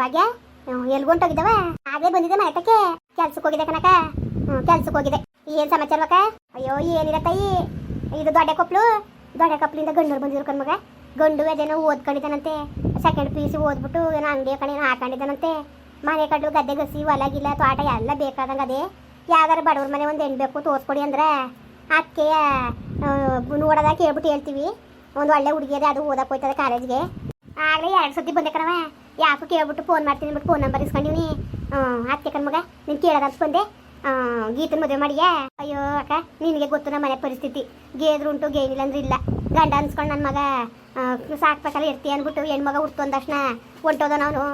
ಭಾಗ್ಯ ಎಲ್ಲಿ ಹೊಂಟೋಗಿದ್ದವ? ಆಗೇ ಬಂದಿದೆ ಮನೆ ಕೆಲ್ಸಕ್ಕೆ ಹೋಗಿದೆ ಕನಕ ಹ್ಞೂ ಕೆಲ್ಸಕ್ಕೆ ಹೋಗಿದೆ ಏನ್ ಸಮಾಚಾರವಕ್ಕ ಅಯ್ಯೋ, ಏನಿಲ್ಲ ತಾಯಿ. ಇದು ದೊಡ್ಡ ಕೊಪ್ಲು. ದೊಡ್ಡ ಕಪ್ಲಿಂದ ಗಂಡೂರು ಬಂದಿದ್ರು ಕಣ್ಮಗ ಗಂಡು ಅದೇನೋ ಓದ್ಕೊಂಡಿದ್ದಾನಂತೆ. ಸೆಕೆಂಡ್ ಪಿ ಸಿ ಓದ್ಬಿಟ್ಟು ಏನೋ ಅಂಗಡಿ ಕಡೆ ಹಾಕೊಂಡಿದ್ದಾನಂತೆ ಮನೆ ಕಡ್ಲು ಗದ್ದೆ ಗಸಿ, ಹೊಲ ಗಿಲ್ಲ ತೋಟ ಎಲ್ಲ ಬೇಕಾದಂಗೆ ಅದೇ. ಯಾವ್ದಾರು ಬಡವ್ರ ಮನೆ ಒಂದು ಹೆಣ್ಣು ಬೇಕು ತೋರಿಸ್ಕೊಡಿ ಅಂದ್ರೆ. ಅದಕ್ಕೆ ನೋಡೋದಾಗ ಕೇಳ್ಬಿಟ್ಟು ಹೇಳ್ತೀವಿ. ಒಂದು ಒಳ್ಳೆ ಹುಡುಗಿ ಅದೇ ಅದು ಓದಕ್ಕೆ ಹೋಯ್ತದೆ ಕಾಲೇಜ್ಗೆ ಆಗಲೇ ಎರಡು ಸತಿ ಬಂದೆ ಕಣವ. ಯಾಕೆ ಕೇಳ್ಬಿಟ್ಟು ಫೋನ್ ಮಾಡ್ತೀನಿ ಬಿಟ್ಟು ಫೋನ್ ನಂಬರ್ ಇಸ್ಕೊಂಡಿವ್ನಿ ಅದಕ್ಕೆ ಕಣ್ಮಗ ನೀನು ಕೇಳೋದು ಅನ್ಸ್ಕೊಂಡೆ ಗೀತನ ಮದುವೆ ಮಾಡಿಯಾ? ಅಯ್ಯೋ, ಅಕ್ಕ, ನಿನಗೆ ಗೊತ್ತು ನಮ್ಮ ಮನೆ ಪರಿಸ್ಥಿತಿ. ಗೇದ್ರು ಉಂಟು, ಗೇನಿಲ್ಲ ಅಂದ್ರೆ ಇಲ್ಲ. ಗಂಡ ಅನ್ಸ್ಕೊಂಡು ನನ್ನ ಮಗ ಸಾಕ್ಬೇಕಲ್ಲ ಇರ್ತೀಯ ಅಂದ್ಬಿಟ್ಟು ಹೆಣ್ಮಗ ಹುಟ್ಟು ಅಂದಕ್ಷಣ ಹೊಂಟೋದ ಅವನು.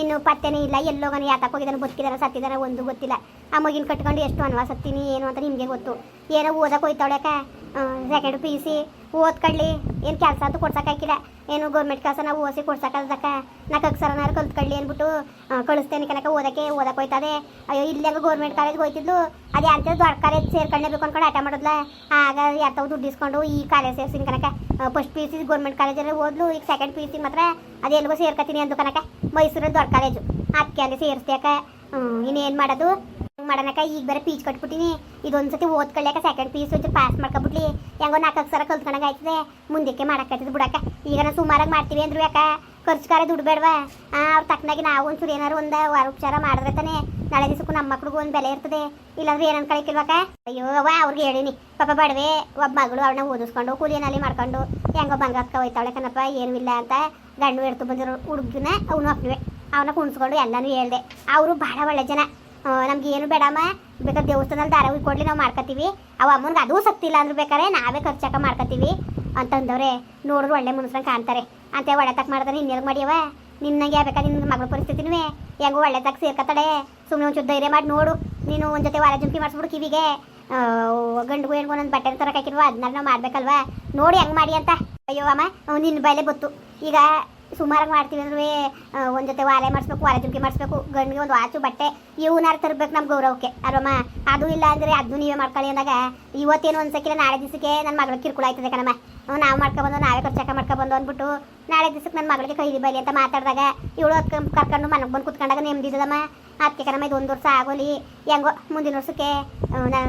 ಇನ್ನು ಪತ್ತೆನೇ ಇಲ್ಲ ಎಲ್ಲೋಗನ ಯಾತಕ್ಕೆ ಹೋಗಿದ್ದಾನೆ ಬದುಕಿದಾರ, ಸತ್ತಿದಾರ, ಒಂದು ಗೊತ್ತಿಲ್ಲ. ಆ ಮಗಿನ ಕಟ್ಕೊಂಡು ಎಷ್ಟು ಅನ್ವಾಸ ಹತ್ತೀನಿ ಏನು ಅಂತ ನಿಮಗೆ ಗೊತ್ತು. ಏನೋ ಓದಕ್ಕೆ ಹೋಯ್ತಾವಳಕ ಸೆಕೆಂಡ್ ಪಿ ಯು ಸಿ ಓದ್ಕೊಳ್ಳಿ, ಏನು ಕೆಲಸ ಅಂತೂ ಕೊಡ್ಸಕ್ಕಾಗಿಲ್ಲ ಏನು ಗೌರ್ಮೆಂಟ್ ಕೆಲಸ ನಾವು ಓಸಿ ಕೊಡ್ಸಕ್ಕಲ್ದಕ್ಕ ನಾಲ್ಕು ಅಕ್ಷರನಾರು ಕಲ್ತ್ಕೊಳ್ಳಿ ಅಂದ್ಬಿಟ್ಟು ಕಳಿಸ್ತೇನೆ ಕನಕ ಓದಕ್ಕೆ ಓದಕ್ಕೆ ಹೋಯ್ತದೆ. ಅಯ್ಯೋ, ಇಲ್ಲೇ ಗೌರ್ಮೆಂಟ್ ಕಾಲೇಜ್ಗೆ ಹೋಯ್ತಿದ್ಲು? ಅದೇ ಅಂತ ದೊಡ್ಡ ಕಾಲೇಜ್ ಸೇರ್ಕೊಳ್ಳೇಬೇಕು ಅನ್ಕೊಂಡು ಆಟ ಮಾಡಿದ್ಲ? ಆಗ ಯಾತವ್ ದುಡ್ಡು ಇಸ್ಕೊಂಡು ಈ ಕಾಲೇಜ್ ಸೇರ್ಸಿನ ಕನಕ first P U C government ಕಾಲೇಜಲ್ಲಿ ಓದ್ಲು, ಈಗ ಸೆಕೆಂಡ್ ಪಿ ಯು ಸಿ ಮಾತ್ರ ಅದೆಲ್ಗೋ ಸೇರ್ಕತೀನಿ ಅಂದು ಕನಕ ಮೈಸೂರಲ್ಲಿ ದೊಡ್ಡ ಕಾಲೇಜು ಅದಕ್ಕೆ ಅಲ್ಲಿ ಸೇರಿಸ್ತೇಕ ಇನ್ನೇನು ಮಾಡೋದು? ಮಾಡನಕ ಈಗ ಬೇರೆ ಪೀಚ್ ಕಟ್ಬಿಟ್ಟಿನಿ. ಇದೊಂದ್ಸತಿ ಓದ್ಕೊಳ್ಳಾಕ ಸೆಕೆಂಡ್ ಪೀಸ್ ಒಂಚೂರು ಪಾಸ್ ಮಾಡ್ಕೊಬಿಟ್ಲಿ. ಹೆಂಗೋ ನಾಲ್ಕು ಅಕ್ಷರ ಕಲ್ತ್ಕೊಂಡಂಗೆ ಆಯ್ತದೆ. ಮುಂದಕ್ಕೆ ಮಾಡಕ್ಕಾಯ್ತದೆ ಬಿಡಕ್ಕ. ಈಗ ನಾವು ಸುಮಾರಾಗಿ ಮಾಡ್ತೀವಿ ಅಂದ್ರು ಯಾಕ? ಖರ್ಚುಕಾರ ದುಡ್ಡು ಬೇಡವಾ? ಅವ್ರ ತಕ್ಕನಾಗಿ ನಾವು ಒಂಚೂರು ಏನಾರು ಒಂದು ವಾರ ಉಪಚಾರ ಮಾಡಿದ್ರೆ ತಾನೇ ನಾಳೆ ದಿವಸಕ್ಕೂ ನಮ್ಮ ಮಕ್ಳಿಗೂ ಒಂದು ಬೆಲೆ ಇರ್ತದೆ. ಇಲ್ಲಾಂದ್ರೆ ಏನನ್ ಕಳಿಕಿಲ್ವಾಕ ಅಯ್ಯೋ, ಅವ್ವ, ಅವ್ರಿಗೆ ಹೇಳಿನಿ. ಪಾಪ ಬಡವೆ, ಒಬ್ಬ ಮಗಳು ಅವಳನ್ನ ಓದಿಸ್ಕೊಂಡು ಕೂಲಿನಲ್ಲಿ ಮಾಡ್ಕೊಂಡು ಹೆಂಗೋ ಬಂಗಾರಕ್ಕೆ ಹೋಯ್ತಾವಳೆ ಕಣಪ್ಪ, ಏನೂ ಇಲ್ಲ ಅಂತ ಗಂಡು ಎಡ್ತು ಬಂದಿರೋ ಹುಡುಗನ ಅವನು ಅಪ್ಪಿವೆ ಅವನ್ನ ಕುಣಿಸ್ಕೊಂಡು ಎಲ್ಲನೂ ಹೇಳಿದೆ. ಅವರು ಭಾಳ ಒಳ್ಳೆ ಜನ. ನಮ್ಗೆ ಏನು ಬೇಡಮ್ಮ. ಬೇಕಾದ್ರೆ ದೇವಸ್ಥಾನದಲ್ಲಿ ದಾರ ಕೊಡ್ಲಿ, ನಾವು ಮಾಡ್ಕೊತೀವಿ ಅವ ಅಮ್ಮನ್ಗೆ ಅದೂ ಸಕ್ತಿ ಇಲ್ಲ ಅಂದ್ರೆ ಬೇಕಾರೆ ನಾವೇ ಖರ್ಚಾಕ ಮಾಡ್ಕೊತೀವಿ ಅಂತಂದವ್ರೆ. ನೋಡಿದ್ರು ಒಳ್ಳೆ ಮನುಷ್ಯನ ಕಾಣ್ತಾರೆ. ಅಂತ ಒಳ್ಳೆ ತಕ್ಕ ಮಾಡಿದ್ರೆ ಇನ್ನೆಲ್ಲ ಮಾಡಿಯವ? ನಿನ್ನಗೆ ಬೇಕಾದ್ರೆ ನಿನ್ನ ಮಗಳ ಪರಿಸ್ಥಿತಿನೂ? ಹೆಂಗೋ ಒಳ್ಳೆ ತಕ್ಕ ಸುಮ್ಮನೆ ಒಂಚೂರು ಧೈರ್ಯ ಮಾಡಿ ನೋಡು. ನೀನು ಒಂದು ಜೊತೆ ವಾರ ಜುಂಕಿ ಮಾಡಿಸ್ಬಿಡು ಕಿವಿಗೆ. ಗಂಡಿಗೂ ಒಂದು ಒಂದೊಂದು ಬಟ್ಟೆ ತರಕ್ಕೆ ಹಾಕಿಲ್ವಾ ಅದನ್ನ ನಾವು ಮಾಡ್ಬೇಕಲ್ವಾ? ನೋಡಿ ಹೆಂಗ್ ಮಾಡಿ ಅಂತ. ಅಯ್ಯೋ ಅಮ್ಮ ನಿನ್ನ ಬಯಲೆ ಗೊತ್ತು ಈಗ ಸುಮಾರಾಗಿ ಮಾಡ್ತೀವಿ ಅಂದ್ರೆ ಒಂದ್ ಜೊತೆ ವಾಲೆ ಮಾಡಿಸ್ಬೇಕು, ವಾಲೆ ಜುಮ್ಕಿ ಮಾಡಿಸ್ಬೇಕು, ಗಂಡಿಗೆ ಒಂದು ವಾಚು ಬಟ್ಟೆ, ಇವನಾರು ತರಬೇಕು ನಮ್ಮ ಗೌರವಕ್ಕೆ ಅಲ್ವಮ್ಮ ಅದು ಇಲ್ಲ ಅಂದ್ರೆ ಅದು ನೀವೇ ಮಾಡ್ಕೊಳ್ಳಿ ಅಂದಾಗ, ಇವತ್ತೇನು ಒಂದ್ಸಕ್ಕಿಲ್ಲ ನಾಳೆ ದಿವಸಕ್ಕೆ ನನ್ನ ಮಗಳ ಕಿರುಕುಳ ಆಯ್ತದೆ ಕಣಮ್ಮ. ನಾವು ಮಾಡ್ಕೊಬಂದು ನಾವೇ ಖರ್ಚಾಕ ಮಾಡ್ಕೊಬಂದು ಅಂದ್ಬಿಟ್ಟು ನಾಳೆ ದಿವಸಕ್ಕೆ ನನ್ನ ಮಗಳಿಗೆ ಕೈಲಿ ಬೈಲಿ ಅಂತ ಮಾತಾಡಿದಾಗ ಇವಳು ಹೊತ್ಕೊಂಡ್ ಕರ್ಕೊಂಡು ಮನೆಗೆ ಬಂದು ಕುತ್ಕೊಂಡಾಗ ನೆಮ್ಮದಿದಮ್ಮ ಅದಕ್ಕೆ ಕಣಮ್ಮ ಇದು ಒಂದು ವರ್ಷ ಆಗೋಲಿ. ಹೆಂಗೋ ಮುಂದಿನ ವರ್ಷಕ್ಕೆ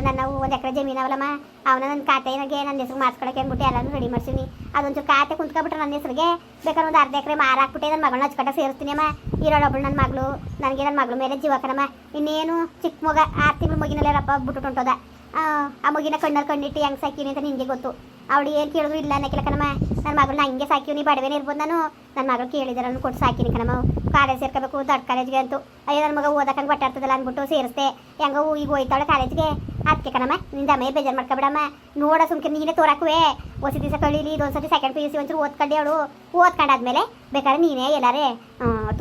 ನನ್ನ ಒಂದು ಎಕರೆ ಜಮೀನು ಅವಲಮ್ಮ. ಅವನ ನನ್ನ ಖಾತೆಗೆ ನನ್ನ ಹೆಸರು ಮಾಡ್ಸ್ಕೊಳಕ್ಕೆ ಅಂದ್ಬಿಟ್ಟು ಎಲ್ಲರೂ ರೆಡಿ ಮಾಡ್ಸೀನಿ ಅದೊಂಚೂರು ಖಾತೆ ಕುಂತ್ಕೊಬಿಟ್ರೆ ನನ್ನ ಹೆಸ್ರಿಗೆ ಬೇಕಾದ್ರೆ ಒಂದು ಅರ್ಧ ಎಕರೆ ಮಾರಾಕ್ಬಿಟ್ಟೆ ನನ್ನ ಮಗಳನ್ನ ಹಚ್ಕಟ್ಟ ಸೇರಿಸ್ತೀನಿ ಅಮ್ಮ ಇರೋಳೊಬ್ಳು ನನ್ನ ಮಗಳು ನನಗೆ ನನ್ನ ಮಗಳ ಮೇಲೆ ಜೀವ ಕಣಮ್ಮ. ಇನ್ನೇನು ಚಿಕ್ಕ ಮಗ ಆರು ತಿಂಗಳು ಮಗಿನಲ್ಲೇ ರಪ್ಪ ಬಿಟ್ಟು ಹೊಂಟೋದ. ಆ, ಆ ಮಗಿನ ಕಣ್ಣಲ್ಲಿ ಕಣ್ಣಿಟ್ಟು ಹೆಂಗೆ ಸಾಕಿನಿ ಅಂತ ನಿನಗೆ ಗೊತ್ತು. ಅವಳು ಏನು ಕೇಳಿದ್ರು ಇಲ್ಲ ಅನ್ನಕ್ಕಿಲ್ಲ ಕಣಮ್ಮ. ನನ್ನ ಮಗಳನ್ನ ಹಂಗೆ ಸಾಕಿವ್ನಿ ಬಡವೇನೆ ಇರ್ಬೋದು ನಾನು. ನನ್ನ ಮಗಳು ಕೇಳಿದಾರೆ ನಾನು ಕೊಟ್ಟು ಸಾಕಿನಿ ಕಣಮ್ಮ. ಕಾಲೇಜ್ ಸೇರ್ಕೋಬೇಕು ದೊಡ್ಡ ಕಾಲೇಜ್ಗೆ ಅಂತೂ. ಅಯ್ಯೋ ನನ್ನ ಮಗ ಓದಕ್ಕಂಗೆ ಬಟ್ಟೆ ಇರ್ತದಲ್ಲ ಅಂದ್ಬಿಟ್ಟು ಸೇರಿಸ್ದೆ. ಹೆಂಗೋ ಈಗ ಹೋಯ್ತಾಳೆ ಕಾಲೇಜ್ಗೆ. ಅದಕ್ಕೆ ಕಣಮ್ಮ, ನಿಂದ ಬೇಜಾರ್ ಬೇಜಾರು ಮಾಡ್ಕೊಬಿಡಮ್ಮ. ನೋಡ ಸುಮ್ಕೆ, ನೀನೇ ತೋರಾಕುವೆ. ಹೊಸ ದಿವಸ ಕಳೀಲಿ ಇದೊಂದ್ಸತಿ ಸೆಕೆಂಡ್ ಪಿ ಯು ಸಿ ಒಂಚೂರು ಓದ್ಕೊಂಡೆ ಅವಳು. ಓದ್ಕೊಂಡಾದ್ಮೇಲೆ ಬೇಕಾದ್ರೆ ನೀನೇ ಎಲ್ಲಾರೇ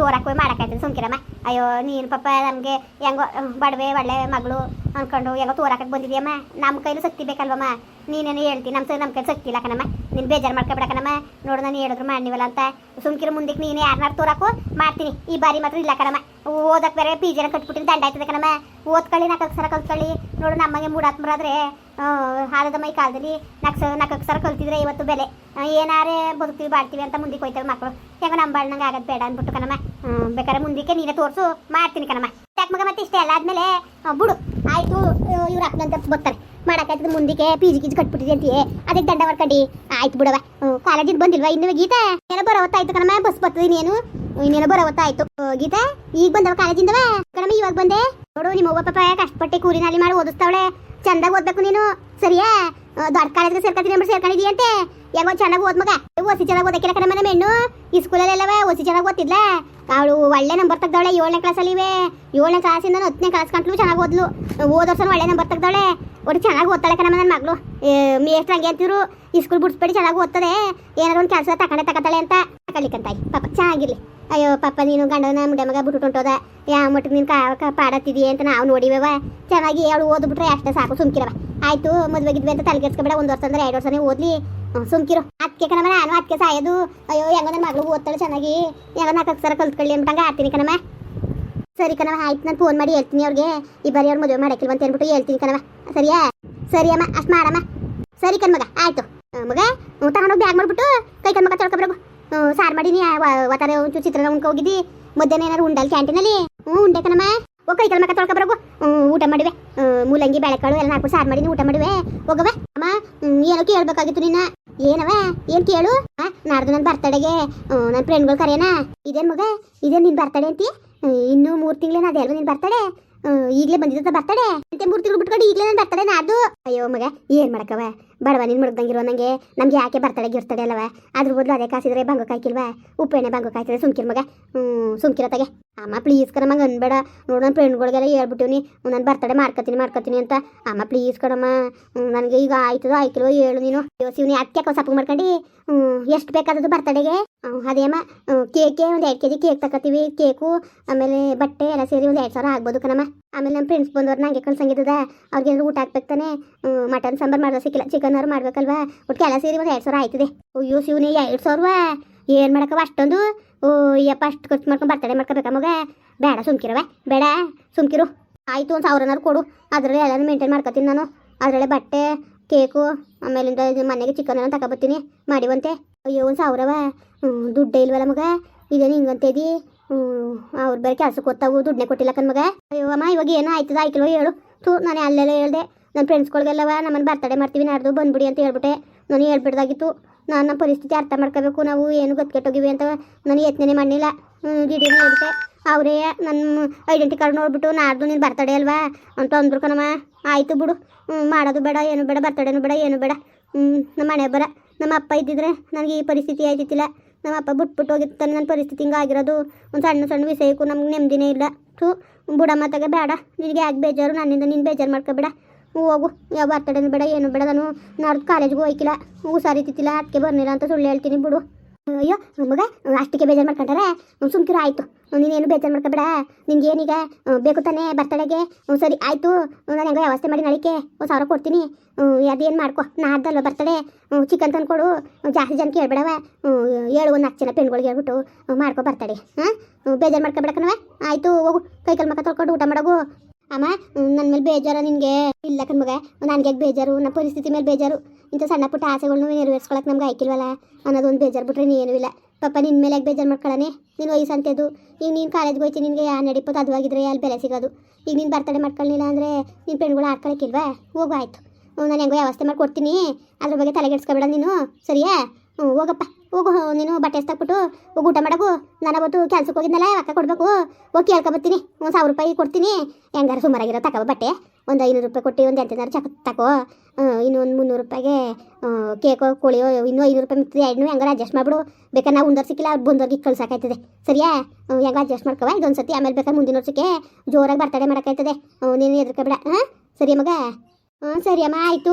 ತೋರಾಕುವೆ ಮಾಡೋಕ್ಕಾಯ್ತದೆ ಸುಮ್ಕಿರಮ್ಮ ಅಯ್ಯೋ, ನೀನು ಪಾಪ ನಮಗೆ ಹೆಂಗೋ, ಬಡವೆ, ಒಳ್ಳೆ ಮಗಳು. ಅನ್ಕೊಂಡು ಎಲ್ಲ ತೋರಾಕಕ್ಕೆ ಬಂದಿದ್ಯಮ್ಮ ನಮ್ಮ ಕೈಲೂ ಶಕ್ತಿ ಬೇಕಲ್ವಮ್ಮ ನೀನೇನು ಹೇಳ್ತೀನಿ ನಮ್ಮ ನಮ್ಮ ಕೈ ಶಕ್ತಿ ಇಲ್ಲ ಕಣಮ್ಮ. ನೀನು ಬೇಜಾರು ಮಾಡ್ಕೊಬೇಡ ಕಣಮ್ಮ. ನೋಡು ನಾನು ಹೇಳಿದ್ರು ಮಾಡಿವಲ್ಲ ಅಂತ. ಸುಮ್ಕಿರ ಮುಂದಕ್ಕೆ ನೀನೇ ಯಾರನ್ನಾರು ತೋರಾಕು ಮಾಡ್ತೀನಿ. ಈ ಬಾರಿ ಮಾತ್ರ ಇಲ್ಲ ಕಣಮ್ಮ. ಓದಕ್ಕೆ ಬೇರೆ ಪಿ ಜಿನ ಕಟ್ಬಿಟ್ಟಿನ ದಂಡ ಆಯ್ತದೆ ಕಣಮ್ಮ. ಓದ್ಕೊಳ್ಳಿ ನಾಲ್ಕು ಅಕ್ಷರ ಕಲ್ತ್ಕೊಳ್ಳಿ ನೋಡು ನಮಗೆ ಮೂಡಾತ್ಮರಾದ್ರೆ ಹಾಲದ ಈ ಕಾಲದಲ್ಲಿ ನಾಲ್ಕು ನಾಲ್ಕು ಅಕ್ಷರ ಕಲ್ತಿದ್ರೆ ಇವತ್ತು ಬೆಲೆ. ಏನಾರೇ ಬದುಕ್ತೀವಿ, ಬಾಳ್ತೀವಿ ಅಂತ ಮುಂದಕ್ಕೆ ಹೋಯ್ತವೆ ಮಕ್ಕಳು. ಹೆಂಗ ನಮ್ಮ ಬಾಳ್ನಂಗೆ ಆಗದ್ ಬೇಡ ಅಂದ್ಬಿಟ್ಟು ಕಣಮ್ಮ. ಬೇಕಾದ್ರೆ ಮುಂದಕ್ಕೆ ನೀನೇ ತೋರಿಸು, ಮಾಡ್ತೀನಿ ಕಣಮ್ಮ. ಯಾಕೆ ಮಗ, ಮತ್ತೆ ಇಷ್ಟೇ ಅಲ್ಲ. ಆದ್ಮೇಲೆ ಬಿಡು. ಆಯ್ತು ಇವ್ರು ಅಪ್ಪನಂತ ಬರ್ತಾರೆ. ಮಾಡಕ್ಕಾಯ್ತದ ಮುಂದಕ್ಕೆ ಪಿ ಜಿ ಗಿಜಿ ಕಟ್ಬಿಟ್ಟಿದೆ ಅಂತೀಯೇ. ಅದಕ್ಕೆ ದಂಡ ಮಾಡ್ಕೊಂಡಿ ಆಯ್ತು ಬಿಡವ ಕಾಲೇಜಿಗೆ ಬಂದಿಲ್ವಾ ಇನ್ನು ಗೀತೆ? ಏನೋ ಬರೋವತ್ತಾಯ್ತು ಕಣಮ್ಮ, ಬಸ್ ಬರ್ತದೆ ಇನ್ನೇನು. ಇನ್ನೇನೋ ಬರೋ ಹೊತ್ತಾಯ್ತು ಗೀತಾ, ಈಗ ಬಂದವ ಕಾಲೇಜಿಂದವ? ಕಣಮ್ಮ, ಇವಾಗ ಬಂದೆ. ನೋಡು, ನಿಮ್ಮ ಅವ್ವ ಪಾಪ ಕಷ್ಟಪಟ್ಟೆ ಕೂಲಿನಲ್ಲಿ ಮಾಡಿ ಓದಿಸ್ತಾವಳೆ. ಚಂದಾಗಿ ಓದ್ಬೇಕು ನೀನು? ಸರಿಯಾ? ದೊಡ್ಡ ಕಾಲೇಜ್ಗೆ ಸೇರ್ಕೊತೀನಿ ಅಂದ್ಬಿಟ್ಟು ಸೇರ್ಕೊಂಡಿದೀಯಂತೆ ಯಾವಾಗ ಚೆನ್ನಾಗಿ ಓದ್ ಮಗ ಚೆನ್ನಾಗಿ ಓದಕ್ಕಿಲ್ಲ ಕಣ ಮೇಡಮ್ ಹೆಣ್ಣು ಈ ಸ್ಕೂಲಲ್ಲೆಲ್ಲವ ಓಸಿ ಚೆನ್ನಾಗಿ ಓದ್ತಿದ್ಲ? ಅವಳು ಒಳ್ಳೆ ನಂಬರ್ ತೆಗ್ದವಳೆ, ಏಳನೇ ಕ್ಲಾಸಲ್ಲಿ ಇವೆ. ಏಳನೇ ಕ್ಲಾಸಿಂದ ಹತ್ತನೇ ಕ್ಲಾಸ್ ಕಂಟ್ಲು ಚೆನ್ನಾಗಿ ಓದ್ಲು. ಓದ್ ಒಳ್ಳೆ ನಂಬರ್ ತೆಗ್ದವಳೆ. ಒಟ್ಟು ಚೆನ್ನಾಗಿ ಓದ್ತಾಳೆ ಕಣಮ್ಮ ನನ್ನ ಮಗಳು. ಮೇಷ್ಟ್ರು ಹಂಗೆ ಅಂತಿರು ಈ ಸ್ಕೂಲ್ ಬಿಡಿಸ್ಬೇಡಿ ಚೆನ್ನಾಗಿ ಓದ್ತದೆ. ಏನಾದ್ರು ಒಂದು ಕೆಲಸ ತಕೊಂಡೆ ತಗೋತಾಳೆ ಅಂತ. ತಗೊಳ್ಳಿಕ್ಕಂತಾಯಿ ಪಾಪ, ಚೆನ್ನಾಗಿರ್ಲಿ. ಅಯ್ಯೋ, ಪಾಪ ನೀನು ಗಂಡನ ಮುಂಡೆ ಮಗ ಬಿಟ್ಟು ಹೊಂಟೋದ ಯಾವ ಮಟ್ಟಿಗೆ ನೀನು ಕಾ ಪಾಡತ್ತಿದೀಯ ಅಂತ ನಾವು ನೋಡಿವೆವ ಚೆನ್ನಾಗಿ ಅವಳು ಓದ್ಬಿಟ್ರೆ ಅಷ್ಟೇ ಸಾಕು ಸುಮ್ಕಿರವ ಆಯ್ತು ಮದುವೆ ಗಿದ್ವೆ ಅಂತ ತಲೆಗೆಡ್ಸ್ಕೊಬೇಡ ಒಂದು ವರ್ಷ ಅಂದ್ರೆ ಎರಡು ವರ್ಷನೇ ಓದ್ಲಿ. ಸುಮ್ಕಿರೋ. ಅದಕ್ಕೆ ಕಣಮ್ಮ ನಾನು ಅದಕ್ಕೆ ಸಾಯೋದು. ಅಯ್ಯೋ, ಹೆಂಗೋ ನನ್ನ ಮಗಳು ಓದ್ತಾಳೆ ಚೆನ್ನಾಗಿ. ಹೆಂಗೋ ನಾಲ್ಕು ಅಕ್ಷರ ಕಲ್ತ್ಕೊಳ್ಳಿ ಅಂತಂಗೆ ಆಡ್ತೀನಿ ಕಣಮ್ಮ ಸರಿ ಕಣವ ಆಯ್ತು, ನಾನು ಫೋನ್ ಮಾಡಿ ಹೇಳ್ತೀನಿ ಅವ್ರಿಗೆ. ಈ ಅವ್ರು ಮದುವೆ ಮಾಡಕ್ಕಿಲ್ವ ಅಂತ ಹೇಳ್ಬಿಟ್ಟು ಹೇಳ್ತೀನಿ ಕಣವ ಸರಿಯಾ? ಸರಿ ಅಮ್ಮ ಅಷ್ಟು ಮಾಡಮ್ಮ. ಸರಿ ಕಣ್ಮಗ ಆಯ್ತು. ಮಗ ಮಗ ತಗೊಂಡೋಗಿ ಬ್ಯಾಗ್ ಮಾಡ್ಬಿಟ್ಟು ಕೈ ಕಣ್ಮಗ ತೊಳ್ಕೊಬ್ರಗು. ಸಾರು ಮಾಡೀನಿ ವಾತಾರ ಒಂಚೂರು ಚಿತ್ರಾನ್ನ ಉಣ್ಕೊ ಹೋಗಿದ್ದಿ. ಮಧ್ಯಾಹ್ನ ಏನಾರು ಉಂಡಲ್ ಕ್ಯಾಂಟೀನಲ್ಲಿ? ಹ್ಞೂ, ಉಂಡೆ ಕಣಮ್ಮ. ಓ ಕೈ ಕಲ್ ಮಕ್ಕ ತೊಳ್ಕೊ ಬರೋಗು. ಊಟ ಮಾಡಿವೆ. ಮೂಲಂಗಿ, ಬೆಳೆಕಾಳು ಎಲ್ಲ ನಾಲ್ಕು ಸಾರ್ ಮಾಡಿ ಊಟ ಮಾಡಿವೆ. ಹೋಗವ ಅಮ್ಮ ಏನೋ ಕೇಳ್ಬೇಕಾಗಿತ್ತು ನಿನ್ನ. ಏನವ ಏನ್ ಕೇಳು? ನಾಡ್ದು ನನ್ನ ಬರ್ತಡೆಗೆ ನನ್ನ ಫ್ರೆಂಡ್ಗಳು ಕರೆಯನ ಇದೇನ್ ಮಗ? ಇದೇನ್ ನಿನ್ ಬರ್ತಡೆ ಅಂತಿ? ಇನ್ನೂ ಮೂರು ತಿಂಗಳೇನ ಅದೇ ಅಲ್ವಾ ನಿನ್ ಬರ್ತಡೆ ಈಗಲೇ ಬಂದಿದ್ದ ಬರ್ತಡೆ ಅಂತೆ ಮೂರು ಬಿಟ್ಕೊಂಡು ಈಗಲೇ ನನ್ನ ಬರ್ತಡೆ ನಾದು ಅಯ್ಯೋ ಮಗ, ಏನ್ ಮಾಡಕವ ಬಡವ ನೀನ್ ಮುಡ್ದಂಗಿರೋ ನಂಗೆ, ನಮ್ಗೆ ಯಾಕೆ ಬರ್ತಡೆ ಗಿರ್ತಡೆ ಅಲ್ಲವ? ಅದ್ರ ಬದಲು ಅದೇ ಕಾಸಿದ್ರೆ ಬಂಗು ಕಾಯ್ಕಿಲ್ವಾ? ಉಪ್ಪೆಣ್ಣೆ ಬಂಗು ಕಾಯ್ತಿದ್ರೆ ಸುಮ್ಕಿರ್ ಮಗ. ಹ್ಞೂ ಸುಮ್ಕಿರತ್ತಾಗೆ ಅಮ್ಮ ಪ್ಲೀಸ್ ಕಣ ಮಗ ಅನ್ಬೇಡ. ನೋಡು ನನ್ನ ಫ್ರೆಂಡ್ಗಳಿಗೆಲ್ಲ ಹೇಳ್ಬಿಟ್ಟಿವ್ನಿ ನಾನು ಬರ್ತಡೇ ಮಾಡ್ಕೊತೀನಿ ಮಾಡ್ಕೊತೀನಿ ಅಂತ. ಅಮ್ಮ ಪ್ಲೀಸ್ ಕಣಮ್ಮ ನನಗೆ ಈಗ ಆಯ್ತದೋ ಆಯ್ತಿಲ್ವ ಹೇಳು ನೀನು. ಶಿವನಿ ಅದಕ್ಕೆ ಸಪ್ಪು ಮಾಡ್ಕೊಂಡು. ಎಷ್ಟು ಬೇಕಾದದ್ದು ಬರ್ತಡೆಗೆ ಅದೇಮ್ಮ ಕೇಕೆ ಒಂದು ಎರಡು ಕೆ ಜಿ ಕೇಕ್ ತಗೋತೀವಿ ಕೇಕು ಆಮೇಲೆ ಬಟ್ಟೆ ಎಲ್ಲ ಸೇರಿ ಒಂದು ಎರಡು ಸಾವಿರ ಆಗ್ಬೋದು ಕಣಮ್ಮ. ಆಮೇಲೆ ನಮ್ಮ ಫ್ರೆಂಡ್ಸ್ ಬಂದವ್ರು ನಂಗೆ ಕಳ್ಸಂಗಿದ್ದದ ಅವ್ರಿಗೆಲ್ಲರೂ ಊಟ ಹಾಕ್ಬೇಕು ತಾನೆ. ಮಟನ್ ಸಾಂಬಾರು ಮಾಡಿದ್ರೆ ಸಿಕ್ಕಿಲ್ಲ ಚಿಕನ್ ಅವ್ರು ಮಾಡ್ಬೇಕಲ್ವಾ? ಒಟ್ಟಿಗೆ ಎಲ್ಲ ಸೇರಿ ಒಂದು ಎರಡು ಸಾವಿರ ಆಯ್ತದೆ. ಅಯ್ಯೋ, ಶಿವನಿ, ಎರಡು ಸಾವಿರ ಏನು ಮಾಡಕ್ಕವ ಅಷ್ಟೊಂದು, ಓ, ಯಪ್ಪ, ಅಷ್ಟು ಖರ್ಚು ಮಾಡ್ಕೊಂಡು ಬರ್ತಡೆ ಮಾಡ್ಕೋಬೇಕಾ ಮಗ? ಬೇಡ ಸುಮ್ಕಿರವ ಬೇಡ, ಸುಮ್ಕಿರು. ಆಯಿತು ಒಂದು ಸಾವಿರನಾರು ಕೊಡು, ಅದರಲ್ಲಿ ಎಲ್ಲನೂ ಮೇಂಟೈನ್ ಮಾಡ್ಕೊತೀನಿ ನಾನು. ಅದರಲ್ಲೇ ಬಟ್ಟೆ ಕೇಕು ಆಮೇಲಿಂದ ಮನೆಗೆ ಚಿಕನ್ ಎಲ್ಲ ಬರ್ತೀನಿ ಮಾಡಿವಂತೆ ಅಯ್ಯೋ, ಒಂದು ಸಾವಿರವ ದುಡ್ಡೇ ಇಲ್ವಲ್ಲ ಮಗ? ಇದೇನು ಹಿಂಗಂತೇದಿ ಅವ್ರು ಬೇರೆ ಕೆಲ್ಸಕ್ಕೆ ಕೊತ್ತಾವು ದುಡ್ಡನ್ನೇ ಕೊಟ್ಟಿಲ್ಲ ಕನ್ ಮಗ. ಅಯ್ಯೋ, ಅಮ್ಮ, ಇವಾಗ ಏನೋ ಆಯ್ತದ? ಆಯ್ತಿಲ್ವ ಹೇಳು. ಥೂ, ನಾನು ಅಲ್ಲೆಲ್ಲ ಹೇಳ್ದೆ. ನನ್ನ ಫ್ರೆಂಡ್ಸ್ಗಳಿಗೆಲ್ಲವ ನಮ್ಮನ್ನು ಬರ್ತಡೆ ಮಾಡ್ತೀವಿ, ನಾಡ್ದು ಬಂದ್ಬಿಡಿ ಅಂತ ಹೇಳ್ಬಿಟ್ಟೆ. ನಾನು ಹೇಳ್ಬಿಡ್ದಾಗಿತ್ತು ನಾನು ನಮ್ಮ ಪರಿಸ್ಥಿತಿ ಅರ್ಥ ಮಾಡ್ಕೋಬೇಕು. ನಾವು ಏನು ಗೊತ್ತ್ಕೆಟ್ಟೋಗಿವಿ ಅಂತ ನಾನು ಯತ್ನೇ ಮಾಡಲಿಲ್ಲ. ದಿಢೀರ್ ಹೇಳ್ಬಿಟ್ಟೆ. ಅವರೇ ನನ್ನ ಐಡೆಂಟಿ ಕಾರ್ಡ್ ನೋಡ್ಬಿಟ್ಟು, ನಾಡ್ದು ನೀನು ಬರ್ತಡೆ ಅಲ್ವಾ? ಅಂತ ಅಂದ್ರು ಕಣಮ್ಮ. ಆಯಿತು ಬಿಡು. ಮಾಡೋದು ಬೇಡ, ಏನು ಬೇಡ, ಬರ್ತಡೇನು ಬೇಡ, ಏನು ಬೇಡ. ನಮ್ಮ ಮನೆ ಬರ. ನಮ್ಮ ಅಪ್ಪ ಇದ್ದಿದ್ರೆ ನನಗೆ ಈ ಪರಿಸ್ಥಿತಿ ಆಯ್ತಿತ್ತಿಲ್ಲ. ನಮ್ಮ ಅಪ್ಪ ಬಿಟ್ಬಿಟ್ಟು ಹೋಗಿರ್ತಾನೆ ನನ್ನ ಪರಿಸ್ಥಿತಿ ಹಿಂಗೆ ಆಗಿರೋದು. ಒಂದು ಸಣ್ಣ ಸಣ್ಣ ವಿಷಯಕ್ಕೂ ನಮ್ಗೆ ನೆಮ್ಮದಿನೇ ಇಲ್ಲ. ಥೂ, ಬುಡಮ್ಮ ಮಾತಾಗ ಬೇಡ. ನಿನಗೆ ಯಾಕೆ ಬೇಜಾರು? ನನ್ನಿಂದ ನೀನು ಬೇಜಾರು ಮಾಡ್ಕೋಬೇಡ. ಹೋಗು. ಯಾವ ಬರ್ತಡೇನು ಬೇಡ ಏನು ಬೇಡ ನಾನು. ನಾಡ್ದು ಕಾಲೇಜ್ಗೆ ಹೋಯ್ಕಿಲ್ಲ. ಹುಷಾರಿತ್ತಿಲ್ಲ ಅದಕ್ಕೆ ಬರ್ನಿಲ್ಲ ಅಂತ ಸುಳ್ಳು ಹೇಳ್ತೀನಿ ಬಿಡು. ಅಯ್ಯೋ ಮಗ ಅಷ್ಟಕ್ಕೆ ಬೇಜಾರು ಮಾಡ್ಕೊಂಡಾರೆ. ಸುಮ್ಕಿರು ಆಯಿತು. ನೀನೇನು ಬೇಜಾರು ಮಾಡ್ಕೊಬೇಡ ನಿನ್ಗೆ ಏನೀಗ ಹ್ಮ್, ಬೇಕು ತಾನೇ ಬರ್ತಡೆಗೆ. ಸರಿ ಆಯಿತು. ನಾನು ಹೆಂಗೋ ವ್ಯವಸ್ಥೆ ಮಾಡಿ ನಡಿಕೆ ಒಂದು ಸಾವಿರ ಕೊಡ್ತೀನಿ. ಅದೇನು ಮಾಡ್ಕೊ. ನಾಡ್ದಲ್ವ ಬರ್ತಡೆ? ಚಿಕನ್ ತಂದ್ಕೊಡು ಕೊಡು. ಜಾಸ್ತಿ ಜನ ಹೇಳ್ಬೇಡವ. ಹೇಳು ಒಂದು ನಾಲ್ಕು ಜನ ಪೆಣ್ಗಳಿಗೆ ಹೇಳ್ಬಿಟ್ಟು ಮಾಡ್ಕೊ ಬರ್ತಡೆ. ಹಾಂ ಬೇಜಾರು ಮಾಡ್ಕೊಬೇಡಕನವ ಆಯಿತು ಹೋಗು. ಕೈಕಲ್ ಮಕ ಮಕ್ಕ ತೊಳ್ಕೊಂಡು ಊಟ ಮಾಡೋಗು. ಅಮ್ಮ ನನ್ನ ಮೇಲೆ ಬೇಜಾರ ನಿನಗೆ. ಇಲ್ಲ ಕಣ್ಮಗ ನನಗೆ ಯಾಕೆ ಬೇಜಾರು? ನಮ್ಮ ಪರಿಸ್ಥಿತಿ ಮೇಲೆ ಬೇಜಾರು. ಇಂಥ ಸಣ್ಣ ಪುಟ್ಟ ಆಸೆಗಳ್ನು ನೆರವೇರಿಸ್ಕೊಳಕ್ಕೆ ನಮ್ಗೆ ಆಯ್ಕಿಲ್ವಲ್ಲ ಅನ್ನೋದೊಂದು ಬೇಜಾರು ಬಿಟ್ರೆ ನೀನು ಇಲ್ಲ. ಪಾಪ ನಿನ್ನ ಮೇಲೆ ಯಾಕೆ ಬೇಜಾರು ಮಾಡ್ಕೊಳ್ಳಾನೆ ನೀನು ವಯಸ್ಸು ಅಂತದ್ದು ಈಗ ನೀನು ಕಾಲೇಜ್ಗೆ ಹೋಯ್ತಿ, ನಿನಗೆ ಯಾ ನಡಿಪೋದು ಅದು ಆಗಿದ್ರೆ ಅಲ್ಲಿ ಬೆಲೆ ಸಿಗೋದು. ಈಗ ನೀನು ಬರ್ತಡೆ ಮಾಡ್ಕೊಳ್ಳಿಲ್ಲ ಅಂದರೆ ನಿನ್ನ ಫ್ರೆಂಡ್ಗಳು ಆಡ್ಕೊಳಕ್ಕಿಲ್ವಾ ಹೋಗು, ಆಯಿತು. ನಾನು ಹೆಂಗೋ ವ್ಯವಸ್ಥೆ ಮಾಡ್ಕೊಡ್ತೀನಿ. ಅದ್ರ ಬಗ್ಗೆ ತಲೆಗೆಡ್ಸ್ಕೊಬೇಡ ನೀನು. ಸರಿಯಾ? ಹ್ಞೂ, ಹೋಗಪ್ಪ. ಹೋಗು, ನೀನು ಬಟ್ಟೆ ಎಸ್ತಾಕ್ಬಿಟ್ಟು ಹೋಗಿ, ಊಟ ಮಾಡೋಕು. ನಾನು ಅವತ್ತು ಕೆಲ್ಸಕ್ಕೆ ಹೋಗಿದ್ನಲ್ಲ, ಅಕ್ಕ ಕೊಡಬೇಕು. ಹೋಗಿ ಕೇಳ್ಕೊಬತ್ತೀನಿ ಒಂದು ಸಾವಿರ ರೂಪಾಯಿ ಕೊಡ್ತೀನಿ. ಹೆಂಗಾರ ಸುಮಾರಾಗಿರೋ ತಗೋ ಬಟ್ಟೆ. ಒಂದು ಐನೂರು ರೂಪಾಯಿ ಕೊಟ್ಟು ಒಂದು ಎಂಟು ಚಕ್ ತಗೋ ಇನ್ನೊಂದು ಮುನ್ನೂರು ರೂಪಾಯಿಗೆ ಕೇಕೋ, ಕೋಳಿಯೋ, ಇನ್ನೂ ಐನೂರು ರೂಪಾಯಿ ಮಿಕ್ತದೆ ಎರಡನ್ನೂ ಹೆಂಗಾರ ಅಡ್ಜಸ್ಟ್ ಮಾಡಿಬಿಡು. ಬೇಕಾದ್ರೆ ನಾವು ಒಂದರ್ ಸಿಕ್ಕಿಲ್ಲ ಬಂದವ್ರಿಗೆ ಕಳ್ಸೋಕಾಯ್ತದೆ. ಸರಿಯಾ? ಹೆಂಗ ಅಡ್ಜಸ್ಟ್ ಮಾಡ್ಕವ ಇದೊಂದು ಸತಿ ಆಮೇಲೆ ಬೇಕಾದ್ರೆ ಮುಂದಿನ ವರ್ಷಕ್ಕೆ ಜೋರಾಗಿ ಬರ್ತಡೆ ಮಾಡೋಕ್ಕಾಯ್ತದೆ ನೀನು ಹೆದರ್ಕೋಬೇಡ ಹಾಂ? ಸರಿ ಮಗ? ಹ್ಞೂ ಸರಿ ಅಮ್ಮ ಆಯಿತು.